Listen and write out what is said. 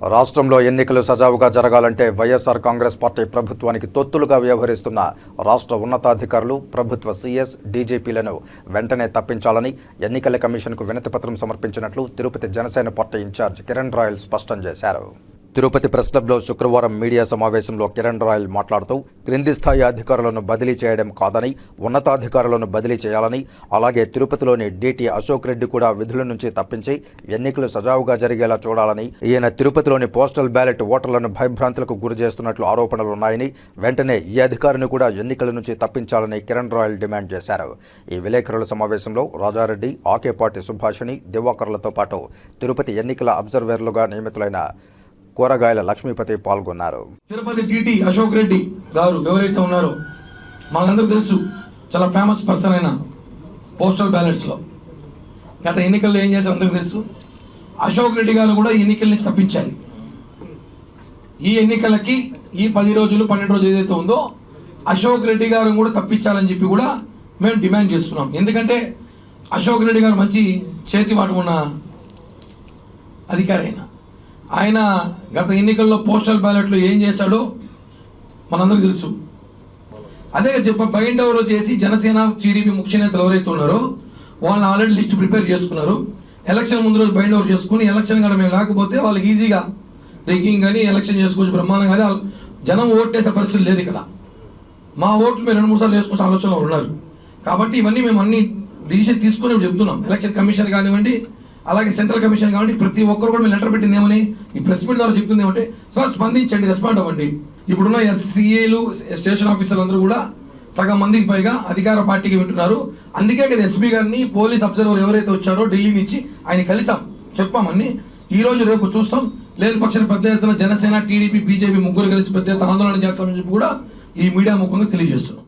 రాష్ట్రంలో ఎన్నికలు సజావుగా జరగాలంటే వైఎస్ఆర్ కాంగ్రెస్ పార్టీ ప్రభుత్వానికి తొత్తులుగా వ్యవహరిస్తున్న రాష్ట్ర ఉన్నతాధికారులు ప్రభుత్వ సీఎస్ డీజీపీలను వెంటనే తప్పించాలని ఎన్నికల కమిషన్కు వినతిపత్రం సమర్పించినట్లు తిరుపతి జనసేన పార్టీ ఇన్ఛార్జ్ కిరణ్ రాయల్ స్పష్టం చేశారు. తిరుపతి ప్రెస్ క్లబ్లో శుక్రవారం మీడియా సమావేశంలో కిరణ్ రాయల్ మాట్లాడుతూ క్రింది స్థాయి అధికారులను బదిలీ చేయడం కాదని ఉన్నతాధికారులను బదిలీ చేయాలని అలాగే తిరుపతిలోని డీటీ అశోక్ రెడ్డి కూడా విధుల నుంచి తప్పించి ఎన్నికలు సజావుగా జరిగేలా చూడాలని ఈయన తిరుపతిలోని పోస్టల్ బ్యాలెట్ ఓటర్లను భయభ్రాంతులకు గురి చేస్తున్నట్లు ఆరోపణలున్నాయని వెంటనే ఈ అధికారిని కూడా ఎన్నికల నుంచి తప్పించాలని కిరణ్ రాయల్ డిమాండ్ చేశారు. ఈ విలేకరుల సమావేశంలో రాజారెడ్డి ఆకేపాటి సుభాషిణి దివాకర్లతో పాటు తిరుపతి ఎన్నికల అబ్జర్వేర్లుగా నియమితులైన కూరగాయల లక్ష్మీపతి పాల్గొన్నారు. తిరుపతి టీటీ అశోక్ రెడ్డి గారు ఎవరైతే ఉన్నారో మనందరూ తెలుసు చాలా ఫేమస్ పర్సన్ అయిన పోస్టల్ బ్యాలెట్స్లో గత ఎన్నికల్లో ఏం చేశారు అందరికీ తెలుసు. అశోక్ రెడ్డి గారు కూడా ఎన్నికల నుంచి తప్పించాలి ఈ ఎన్నికలకి ఈ పది రోజులు పన్నెండు రోజులు ఏదైతే ఉందో అశోక్ రెడ్డి గారు కూడా తప్పించాలని చెప్పి కూడా మేము డిమాండ్ చేస్తున్నాం. ఎందుకంటే అశోక్ రెడ్డి గారు మంచి చేతి మాట ఉన్న అధికారి అయినా. ఆయన గత ఎన్నికల్లో పోస్టల్ బ్యాలెట్లో ఏం చేశాడో మనందరికీ తెలుసు. అదే చెప్ప బైండ్ ఎవరో చేసి జనసేన టీడీపీ ముఖ్య నేతలు ఎవరైతే ఉన్నారో వాళ్ళని ఆల్రెడీ లిస్ట్ ప్రిపేర్ చేసుకున్నారు. ఎలక్షన్ ముందు రోజు బైండ్ ఓవర్ చేసుకుని ఎలక్షన్ కానీ మేము లేకపోతే వాళ్ళకి ఈజీగా రిగ్గింగ్ కానీ ఎలక్షన్ చేసుకోవచ్చు బ్రహ్మాండం కానీ జనం ఓటేసే పరిస్థితి లేదు ఇక్కడ. మా ఓట్లు మేము రెండు మూడు సార్లు వేసుకునే ఆలోచనలో ఉన్నారు. కాబట్టి ఇవన్నీ మేము అన్ని డిసిషన్ తీసుకుని చెప్తున్నాం. ఎలక్షన్ కమిషన్ కానివ్వండి అలాగే సెంట్రల్ కమిషన్ కాబట్టి ప్రతి ఒక్కరు కూడా లెటర్ పెట్టింది ఏమని ఈ ప్రెస్ మీట్ ద్వారా చెప్తుంది ఏమంటే సార్ స్పందించండి రెస్పాండ్ అవ్వండి. ఇప్పుడున్న ఎస్సీఏలు స్టేషన్ ఆఫీసర్లు అందరూ కూడా సగం మందికి పైగా అధికార పార్టీకి వింటున్నారు. అందుకే కదా ఎస్పీ గారిని పోలీస్ అబ్జర్వర్ ఎవరైతే వచ్చారో ఢిల్లీ నుంచి ఆయన కలిసాం. చెప్పామని ఈ రోజు రేపు చూస్తాం. లేని పక్షాన పెద్ద ఎత్తున జనసేన టీడీపీ బీజేపీ ముగ్గురు కలిసి పెద్ద ఎత్తున ఆందోళన చేస్తామని చెప్పి కూడా ఈ మీడియా ముఖంగా తెలియజేస్తున్నాం.